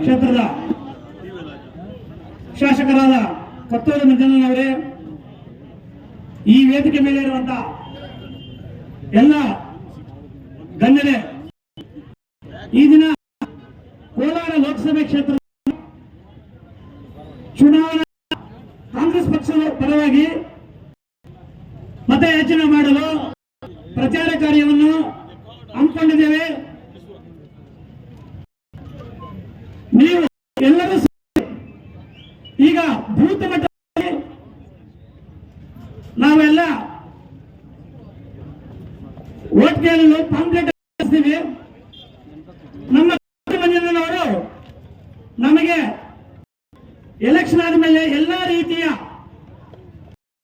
ಕ್ಷೇತ್ರದ ಶಾಸಕರಾದ ಕೊತ್ತೂರು ಅವರೇ, ಈ ವೇದಿಕೆ ಮೇಲೆ ಇರುವಂತ ಎಲ್ಲ ಗಣ್ಯರೇ, ಈ ದಿನ ಕೋಲಾರ ಲೋಕಸಭೆ ಕ್ಷೇತ್ರ ಚುನಾವಣಾ ಕಾಂಗ್ರೆಸ್ ಪಕ್ಷದ ಪರವಾಗಿ ಮತಯಾಚನೆ ಮಾಡಲು ಪ್ರಚಾರ ಕಾರ್ಯವನ್ನು ಹಮ್ಮಿಕೊಂಡಿದ್ದೇವೆ. ನೀವು ಎಲ್ಲರೂ ಈಗ ಭೂತ ಮಟ್ಟದಲ್ಲಿ ನಾವೆಲ್ಲ ಓಟ್ ಕೇಳಲು ಪಾಂಪ್ಲೆಟ್ ಕಳಿಸ್ತೀವಿ ನಮ್ಮ ಮಂಜನವರು ನಮಗೆ ಎಲೆಕ್ಷನ್ ಆದ್ಮೇಲೆ ಎಲ್ಲಾ ರೀತಿಯ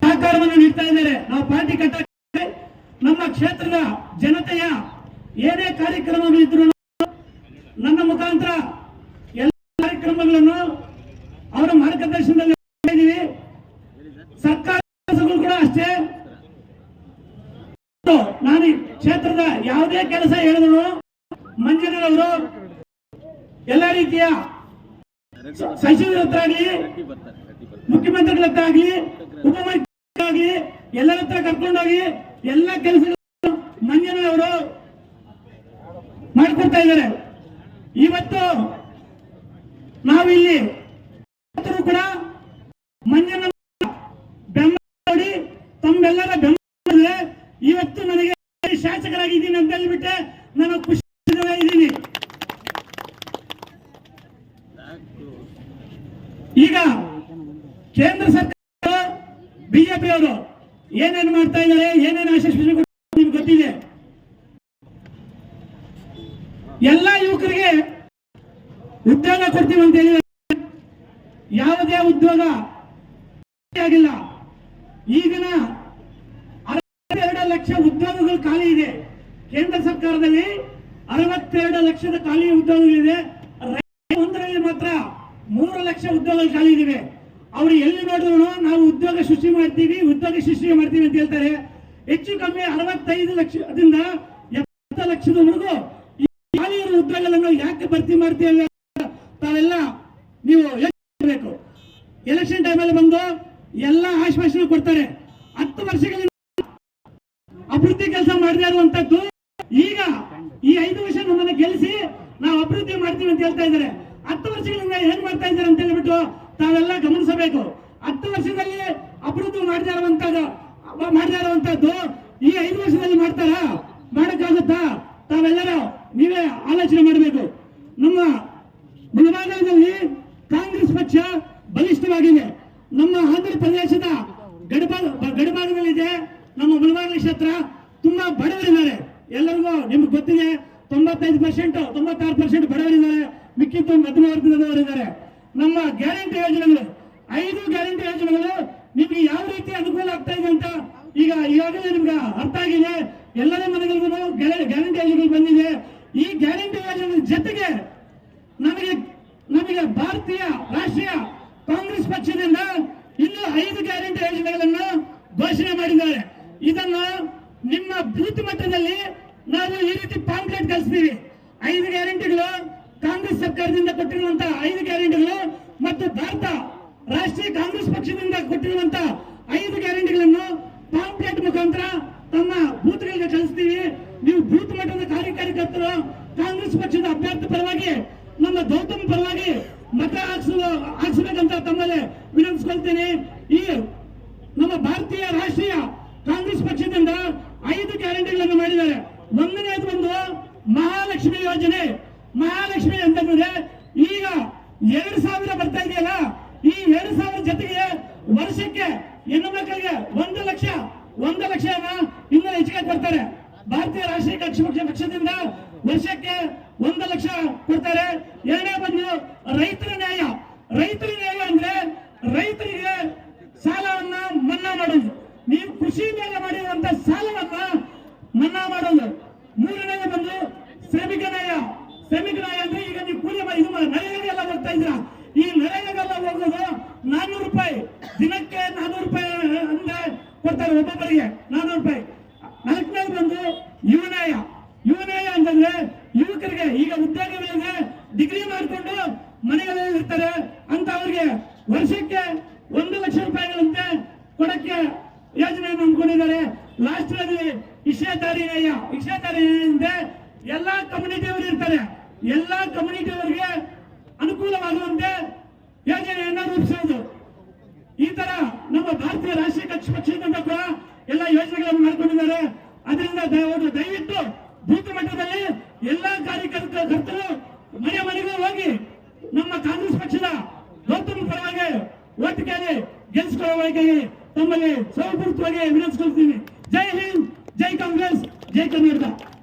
ಸಹಕಾರವನ್ನು ನೀಡ್ತಾ ಇದ್ದಾರೆ. ನಾವು ಪಾರ್ಟಿ ಕಟ್ಟ ನಮ್ಮ ಕ್ಷೇತ್ರದ ಜನತೆಯ ಏನೇ ಕಾರ್ಯಕ್ರಮಗಳಿದ್ರು ನನ್ನ ಮುಖಾಂತರ ಎಲ್ಲ ಕಾರ್ಯಕ್ರಮಗಳನ್ನು ಅವರ ಮಾರ್ಗದರ್ಶನದಲ್ಲಿ ಮಾಡ್ತಾ ಇದ್ದೀವಿ ಸರ್ಕಾರ ಕೂಡ ಅಷ್ಟೇ. ನಾನು ಕ್ಷೇತ್ರದ ಯಾವುದೇ ಕೆಲಸ ಹೇಳಿದ್ರು ಮಂಜುನವರು ಎಲ್ಲ ರೀತಿಯ ಸಚಿವರ ಹತ್ರ ಆಗಲಿ, ಮುಖ್ಯಮಂತ್ರಿಗಳ ಹತ್ರ ಆಗಲಿ ಎಲ್ಲರ ಹತ್ರ ಕರ್ಕೊಂಡೋಗಿ ಎಲ್ಲ ಕೆಲಸಗಳು ಮಂಜುನವರು ಮಾಡಿಕೊಡ್ತಾ ಇದ್ದಾರೆ. ಇವತ್ತು ನಾವಿಲ್ಲಿ ಕೂಡ ನೋಡಿ ತಮ್ಮೆಲ್ಲರ ಬೆಂಬಲ ಇವತ್ತು ನನಗೆ ಶಾಸಕರಾಗಿದ್ದೀನಿ ಅಂತ ಹೇಳ್ಬಿಟ್ಟೆ ನಾನು ಖುಷಿ ಇದ್ದೀನಿ. ಈಗ ಕೇಂದ್ರ ಸರ್ಕಾರ ಬಿಜೆಪಿ ಅವರು ಏನೇನು ಮಾಡ್ತಾ ಇದ್ದಾರೆ, ಏನೇನು ಕೊಡ್ತಾರೆ ನಿಮ್ಗೆ ಗೊತ್ತಿದೆ. ಎಲ್ಲ ಯುವಕರಿಗೆ ಉದ್ಯೋಗ ಕೊಡ್ತೀವಿ ಅಂತ ಹೇಳಿದ ಯಾವುದೇ ಉದ್ಯೋಗ ಆಗಿಲ್ಲ. ಈಗಿನ ಅರವತ್ತೆರಡು ಲಕ್ಷ ಉದ್ಯೋಗಗಳು ಖಾಲಿ ಇದೆ. ಕೇಂದ್ರ ಸರ್ಕಾರದಲ್ಲಿ ಅರವತ್ತೆರಡು ಲಕ್ಷದ ಖಾಲಿ ಉದ್ಯೋಗಗಳಿದೆ. ಒಂದರಲ್ಲಿ ಮಾತ್ರ, ಮೂರು ಲಕ್ಷ ಉದ್ಯೋಗಗಳು ಖಾಲಿ ಇದಿವೆ. ಅವರು ಎಲ್ಲಿ ನೋಡಿದ್ರು ನಾವು ಉದ್ಯೋಗ ಸೃಷ್ಟಿ ಮಾಡ್ತೀವಿ, ಉದ್ಯೋಗ ಸೃಷ್ಟಿ ಮಾಡ್ತೀವಿ ಅಂತ ಹೇಳ್ತಾರೆ. ಹೆಚ್ಚು ಕಮ್ಮಿ ಅರವತ್ತೈದು ಲಕ್ಷದಿಂದ ಎಪ್ಪತ್ತು ಲಕ್ಷದವರೆಗೂ ಖಾಲಿ ಇರುವ ಉದ್ಯೋಗಗಳನ್ನು ಯಾಕೆ ಭರ್ತಿ ಮಾಡ್ತೀವಿ ತಾವೆಲ್ಲ ನೀವು ಎಲೆಕ್ಷನ್ ಟೈಮಲ್ಲಿ ಬಂದು ಎಲ್ಲ ಆಶ್ವಾಸನೆ ಕೊಡ್ತಾರೆ ಹತ್ತು ವರ್ಷಗಳಿಂದ ಅಭಿವೃದ್ಧಿ ಕೆಲಸ ಮಾಡದೇ ಇರುವಂತದ್ದು ಈಗ ಈ ಐದು ವರ್ಷ ನಮ್ಮನ್ನ ಗೆಲ್ಲಿಸಿ ನಾವು ಅಭಿವೃದ್ಧಿ ಮಾಡ್ತೀವಿ ಅಂತ ಹೇಳ್ತಾ ಇದ್ದಾರೆ. ಹತ್ತು ವರ್ಷಗಳಿಂದ ಏನ್ ಮಾಡ್ತಾ ಇದ್ದಾರೆ ಅಂತ ಹೇಳ್ಬಿಟ್ಟು ತಾವೆಲ್ಲ ಗಮನಿಸಬೇಕು. ಹತ್ತು ವರ್ಷದಲ್ಲಿ ಅಭಿವೃದ್ಧಿ ಮಾಡದೇ ಇರುವಂತದ್ದು ಮಾಡದೇ ಇರುವಂತದ್ದು ಈ ಐದು ವರ್ಷದಲ್ಲಿ ಮಾಡ್ತಾರ? ಮಾಡಕ್ಕಾಗುತ್ತಾ? ತಾವೆಲ್ಲರೂ ನೀವೇ ಆಲೋಚನೆ ಮಾಡಬೇಕು. ನಮ್ಮ ಮುಳಬಾಗಲದಲ್ಲಿ ಕಾಂಗ್ರೆಸ್ ಪಕ್ಷ ಬಲಿಷ್ಠವಾಗಿದೆ. ನಮ್ಮ ಆಂಧ್ರ ಪ್ರದೇಶದ ಗಡಭಾಗ ಗಡಭಾಗದಲ್ಲಿದೆ ನಮ್ಮ ಮುಳಬಾಗಿಲು ಕ್ಷೇತ್ರ ತುಂಬಾ ಬಡವರಿದ್ದಾರೆ. ಎಲ್ಲರಿಗೂ ನಿಮ್ಗೆ ಗೊತ್ತಿದೆ, ತೊಂಬತ್ತೈದು ಪರ್ಸೆಂಟ್ ತೊಂಬತ್ತಾರು ಪರ್ಸೆಂಟ್ ಬಡವರಿದ್ದಾರೆ, ಮಿಕ್ಕಿದ್ದು ಮಧ್ಯಮ ವರ್ಗದವರಿದ್ದಾರೆ. ನಮ್ಮ ಗ್ಯಾರಂಟಿ ಯೋಜನೆಗಳು, ಐದು ಗ್ಯಾರಂಟಿ ಯೋಜನೆಗಳು ನಿಮ್ಗೆ ಯಾವ ರೀತಿ ಅನುಕೂಲ ಆಗ್ತಾ ಇದೆ ಅಂತ ಈಗ ಈಗಾಗಲೇ ನಿಮ್ಗೆ ಅರ್ಥ ಆಗಿದೆ. ಎಲ್ಲರ ಮನೆಗಳಿಗೂ ಗ್ಯಾರಂಟಿ ಯೋಜನೆಗಳು ಬಂದಿದೆ. ಈ ಗ್ಯಾರಂಟಿ ಯೋಜನೆ ಜೊತೆಗೆ ನಮಗೆ ನಮಗೆ ಭಾರತೀಯ ರಾಷ್ಟ್ರೀಯ ಕಾಂಗ್ರೆಸ್ ಪಕ್ಷದಿಂದ ಇನ್ನು ಐದು ಗ್ಯಾರಂಟಿ ಯೋಜನೆಗಳನ್ನು ಘೋಷಣೆ ಮಾಡಿದ್ದಾರೆ ಇದನ್ನು ನಿಮ್ಮ ಬೂತ್ ಮಟ್ಟದಲ್ಲಿ ನಾವು ಈ ರೀತಿ ಪಾಂಪ್ಲೆಟ್ ಕಳಿಸ್ತೀವಿ ಐದು ಗ್ಯಾರಂಟಿಗಳು ಕಾಂಗ್ರೆಸ್ ಸರ್ಕಾರದಿಂದ ಕೊಟ್ಟಿರುವಂತಹ ಐದು ಗ್ಯಾರಂಟಿಗಳು ಮತ್ತು ಭಾರತ ರಾಷ್ಟ್ರೀಯ ಕಾಂಗ್ರೆಸ್ ಕೊಟ್ಟಿರುವಂತಹ ಐದು ಗ್ಯಾರಂಟಿಗಳನ್ನು ಪಾಂಪ್ಲೆಟ್ ಮುಖಾಂತರ ತಮ್ಮ ಬೂತ್ಗಳಿಗೆ ಕಳಿಸ್ತೀವಿ. ನೀವು ಬೂತ್ ಮಟ್ಟದ ಕಾರ್ಯಕಾರಿಕರ್ತರು, ಕಾಂಗ್ರೆಸ್ ಪಕ್ಷದ ಅಭ್ಯರ್ಥಿ ಪರವಾಗಿ, ನಮ್ಮ ಗೌತಮ್ ಪರವಾಗಿ ಮತ ಹಾಕ್ಸುವ ಹಾಕ್ಸ್ಬೇಕಂತ ತಮ್ಮಲ್ಲಿ ವಿನಂತಿಸ್ಕೊಳ್ತೇನೆ. ಈ ನಮ್ಮ ಭಾರತೀಯ ರಾಷ್ಟ್ರೀಯ ಕಾಂಗ್ರೆಸ್ ಪಕ್ಷದಿಂದ ಐದು ಗ್ಯಾರಂಟಿಗಳನ್ನು ಮಾಡಿದ್ದಾರೆ ಒಂದನೇದು ಬಂದು ಮಹಾಲಕ್ಷ್ಮಿ ಯೋಜನೆ ಮಹಾಲಕ್ಷ್ಮಿ ಅಂತಂದ್ರೆ ಈಗ ಎರಡು ಸಾವಿರ ಬರ್ತಾ ಇದೆಯಲ್ಲ ಈ ಎರಡು ಸಾವಿರ ಜೊತೆಗೆ ವರ್ಷಕ್ಕೆ ಹೆಣ್ಣು ಮಕ್ಕಳಿಗೆ ಒಂದು ಲಕ್ಷ ಒಂದು ಲಕ್ಷನ ಇನ್ನೂ ಹೆಚ್ಚಿಗೆ ಕೊಡ್ತಾರೆ ಭಾರತೀಯ ರಾಷ್ಟ್ರೀಯ ಪಕ್ಷ ಪಕ್ಷ- ಪಕ್ಷದಿಂದ ವರ್ಷಕ್ಕೆ ಒಂದು ಲಕ್ಷ ಕೊಡ್ತಾರೆ. ಎರಡನೇ ಬಂದು ರೈತರ ನ್ಯಾಯ. ರೈತರ ನ್ಯಾಯ ಅಂದ್ರೆ ರೈತರಿಗೆ ಸಾಲವನ್ನ ಮನ್ನಾ ಮಾಡೋದು. ನೀವು ಕೃಷಿ ಮೇಲೆ ಮಾಡಿರುವಂತ ಸಾಲವನ್ನ ಮನ್ನಾ ಮಾಡೋದು. ಮೂರನೇ ಬಂದು ಶ್ರಮಿಕ ನ್ಯಾಯ. ಶ್ರಮಿಕ ನ್ಯಾಯ ಅಂದ್ರೆ ಈಗ ನೀವು ಕೂಲಿ ಇದು ನರೇಗಾಗೆಲ್ಲ ಹೋಗ್ತಾ ಇದ್ರ ಈ ನರೇಗಾಗೆಲ್ಲ ಹೋಗೋದು ನಾನ್ನೂರು ರೂಪಾಯಿ. ದಿನಕ್ಕೆ ನಾನ್ನೂರು ರೂಪಾಯಿ ಅಂದ್ರೆ ಕೊಡ್ತಾರೆ ಒಬ್ಬೊಬ್ಬರಿಗೆ. ನಾನ್ನೂರು ರೂಪಾಯಿ. ನಾಲ್ಕನೇದು ಬಂದು ಯುವ ನ್ಯಾಯ ಅಂತಂದ್ರೆ ಯುವಕರಿಗೆ ಈಗ ಉದ್ಯೋಗಗಳಿಗೆ ಡಿಗ್ರಿ ಮಾಡಿಕೊಂಡು ಮನೆಗಳಲ್ಲಿ ಇರ್ತಾರೆ ಅಂತ ಅವ್ರಿಗೆ ವರ್ಷಕ್ಕೆ ಒಂದು ಲಕ್ಷ ರೂಪಾಯಿಗಳಂತೆ ಕೊಡಕ್ಕೆ ಯೋಜನೆಯನ್ನು ಹಮ್ಮಿಕೊಂಡಿದ್ದಾರೆ. ರಾಷ್ಟ್ರದಲ್ಲಿ ಇಶೇದಾರಿಯ ಅಂದ್ರೆ ಎಲ್ಲಾ ಕಮ್ಯುನಿಟಿ ಅವರು ಇರ್ತಾರೆ. ಎಲ್ಲಾ ಕಮ್ಯುನಿಟಿ ಅವರಿಗೆ ಅನುಕೂಲವಾಗುವಂತೆ ಯೋಜನೆಯನ್ನ ರೂಪಿಸುವುದು ಈ ತರ ನಮ್ಮ ಭಾರತೀಯ ರಾಷ್ಟ್ರೀಯ ಕಕ್ಷ ಪಕ್ಷದಿಂದ ಕೂಡ ಎಲ್ಲ ಯೋಜನೆಗಳನ್ನು ಮಾಡ್ಕೊಂಡಿದ್ದಾರೆ. ಅದರಿಂದ ದಯವಿಟ್ಟು ದಯವಿಟ್ಟು ಬೂತ್ ಮಟ್ಟದಲ್ಲಿ ಎಲ್ಲಾ ಕಾರ್ಯಕರ್ತರು ಮನೆ ಮನೆಗೂ ಹೋಗಿ ನಮ್ಮ ಕಾಂಗ್ರೆಸ್ ಪಕ್ಷದ ಗೌತಮ್ ಕೇಳಿ ಗೆಲ್ಸ್ಕೊಳ್ಳುವಾಗಿ ತಮ್ಮಲ್ಲಿ ಸೌಪೂರ್ತವಾಗಿ ವಿನಂತಿಸ್ಕೊಳ್ತೀನಿ ಜೈ ಹಿಂದ್ ಜೈ ಕಾಂಗ್ರೆಸ್ ಜೈ ಕರ್ನಾಟಕ.